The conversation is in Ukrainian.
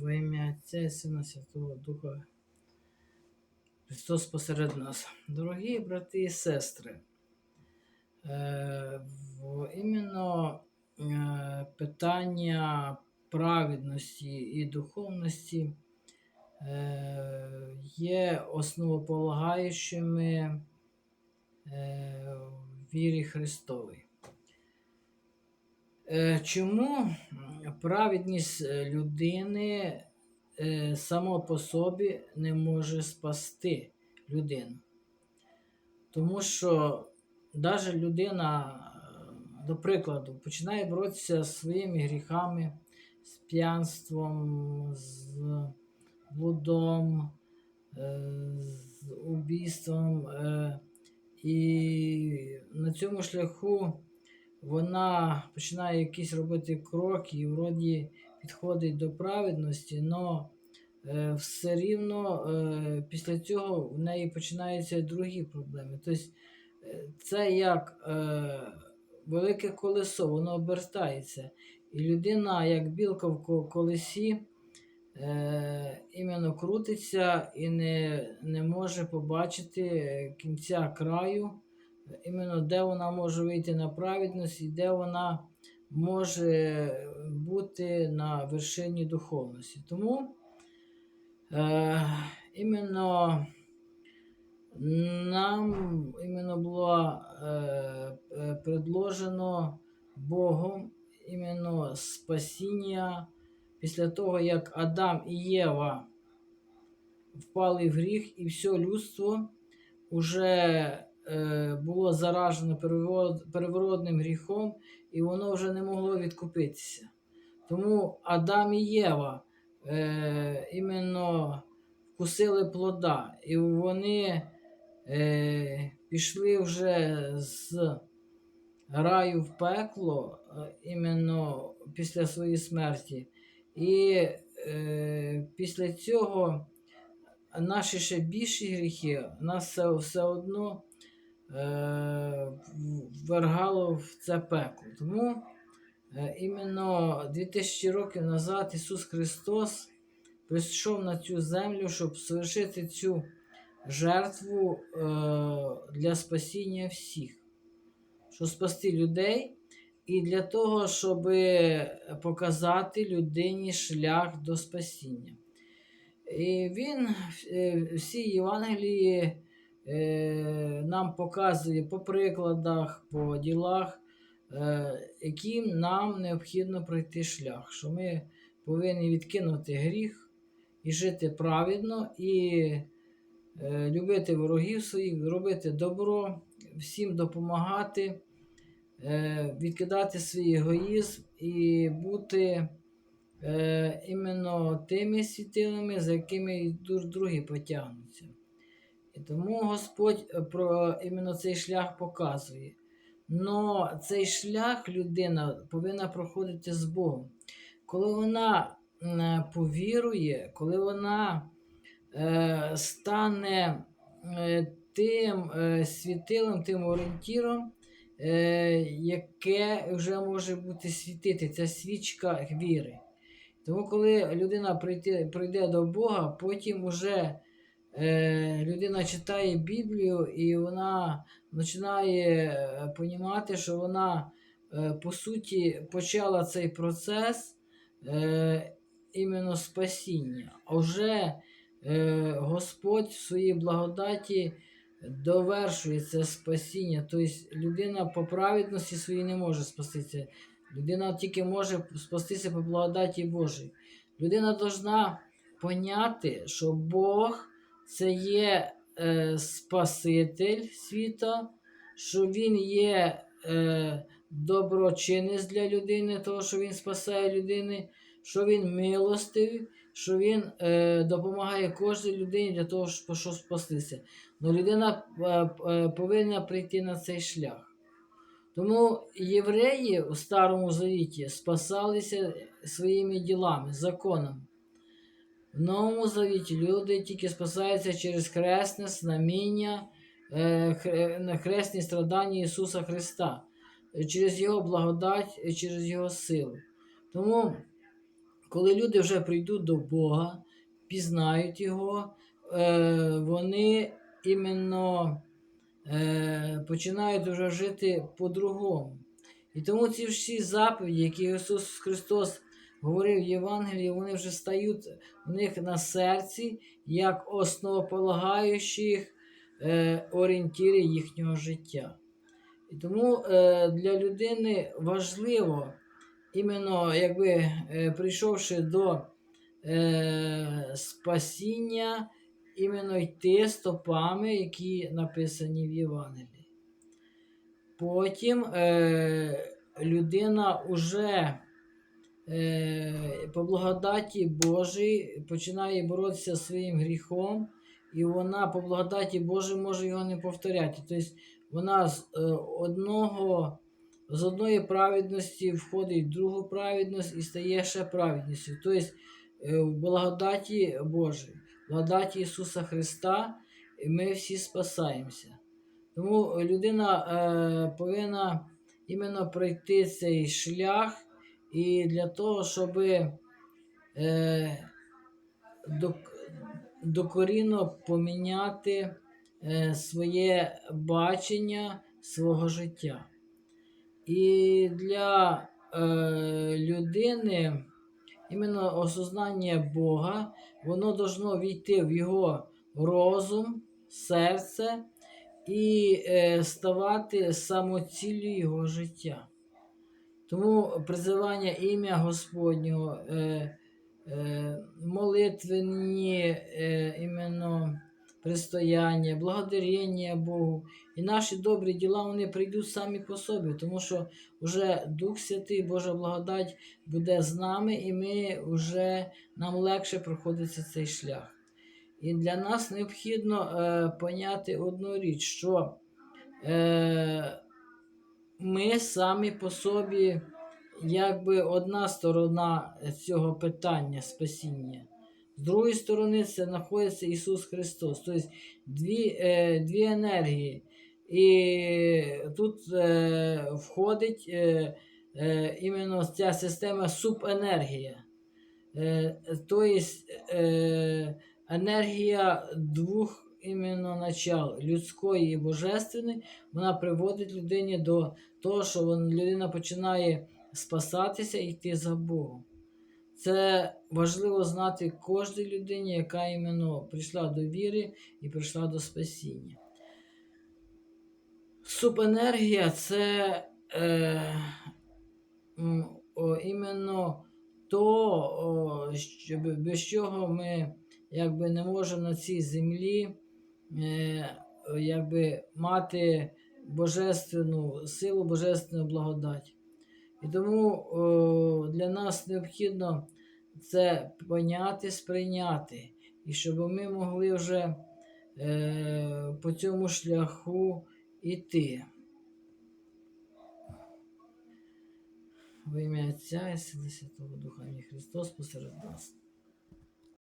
Во ім'я Отця і Сина Святого Духа. Христос посеред нас. Дорогі брати і сестри, е, іменно е, питання праведності і духовності е, є основополагаючими е, вірі Христовій. Е, Чому праведність е, людини е, само по собі не може спасти людину? Тому що навіть людина, до прикладу, починає боротися зі своїми гріхами, з п'янством, з блудом, з убійством. І на цьому шляху вона починає якісь робити кроки і вроді підходить до праведності, але все рівно е, після цього в неї починаються другі проблеми. Тобто е, це як е, велике колесо, воно обертається. І людина, як білка в колесі, е, іменно крутиться і не, не може побачити е, кінця краю, е, іменно де вона може вийти на праведність і де вона може бути на вершині духовності. Тому е, іменно нам іменно було е, е, предложено Богом іменно спасіння після того, як Адам і Єва впали в гріх, і все людство вже е, було заражено переворот- переворотним гріхом, і воно вже не могло відкупитися. Тому Адам і Єва е, іменно вкусили плода, і вони е, пішли вже з раю в пекло е, іменно після своєї смерті. І е, після цього наші ще більші гріхи нас все, все одно е, ввергало в це пекло. Тому е, іменно 2000 років назад Ісус Христос прийшов на цю землю, щоб совершити цю жертву е, для спасіння всіх, щоб спасти людей і для того, щоб показати людині шлях до спасіння. І він всі Євангелії нам показує по прикладах, по ділах, е, яким нам необхідно пройти шлях, що ми повинні відкинути гріх і жити праведно, і е, любити ворогів своїх, робити добро, всім допомагати, е, відкидати свій егоїзм і бути е, іменно тими світилами, за якими другі потягнуться. І тому Господь е, про іменно цей шлях показує. Но цей шлях людина повинна проходити з Богом. Коли вона повірує, коли вона е, стане е, тим е, світилом, тим орієнтіром, е, яке вже може бути світити, це свічка віри. Тому, коли людина прийти, прийде до Бога, потім уже е, людина читає Біблію і вона починає розуміти, що вона е, по суті почала цей процес е, іменно спасіння. А вже е, Господь в своїй благодаті довершує це спасіння. Тобто людина по праведності своїй не може спастися. Людина тільки може спастися по благодаті Божій. Людина повинна поняти, що Бог це є е, Спаситель світа, що Він є е, доброчинець для людини, того, що Він спасає людини, що Він милостивий, що Він е, допомагає кожній людині для того, щоб спастися. Но людина е, е, повинна прийти на цей шлях. Тому євреї у Старому Завіті спасалися своїми ділами, законом. В Новому Завіті люди тільки спасаються через хресне знаміння, е, хресні страдання Ісуса Христа, через Його благодать, через Його силу. Тому, коли люди вже прийдуть до Бога, пізнають Його, е, вони іменно е, починають вже жити по-другому. І тому ці всі заповіді, які Ісус Христос говорив Євангелії, вони вже стають в них на серці як основополагаючих е, орієнтирів їхнього життя. І тому е, для людини важливо, іменно якби е, прийшовши до е, спасіння, іменно йти стопами, які написані в Євангелії. Потім е, людина уже е, по благодаті Божій починає боротися зі своїм гріхом, і вона по благодаті Божій може його не повторяти. Тобто вона з е, одного. З одної праведності входить в другу праведність і стає ще праведністю. Тобто е, в благодаті Божій, в благодаті Ісуса Христа ми всі спасаємося. Тому людина е, повинна іменно пройти цей шлях і для того, щоб е, докорінно поміняти е, своє бачення свого життя. І для е, людини іменно осознання Бога, воно должно війти в його розум, серце і е, ставати самоціллю його життя. Тому призивання ім'я Господнього, е, е, молитвені е, іменно пристояння, благодарення Богу. І наші добрі діла вони прийдуть самі по собі, тому що вже Дух Святий, Божа благодать буде з нами, і ми вже нам легше проходиться цей шлях. І для нас необхідно е, поняти одну річ, що е, ми самі по собі, якби одна сторона цього питання спасіння. З другої сторони, це знаходиться Ісус Христос. Тобто дві, е, дві енергії. І тут е, входить е, е, іменно ця система субенергія. Е, тобто е, енергія двох іменно начал людської і божественної, вона приводить людині до того, що людина починає спасатися і йти за Богом. Це важливо знати кожній людині, яка іменно прийшла до віри і прийшла до спасіння. Субенергія це е, о, іменно то, о, що, без чого ми якби, не можемо на цій землі якби, мати божественну силу, божественну благодать. І тому для нас необхідно це поняти, сприйняти, і щоб ми могли вже е, по цьому шляху іти. Во ім'я Отця і Сина Святого Духа, Амінь. Христос посеред нас.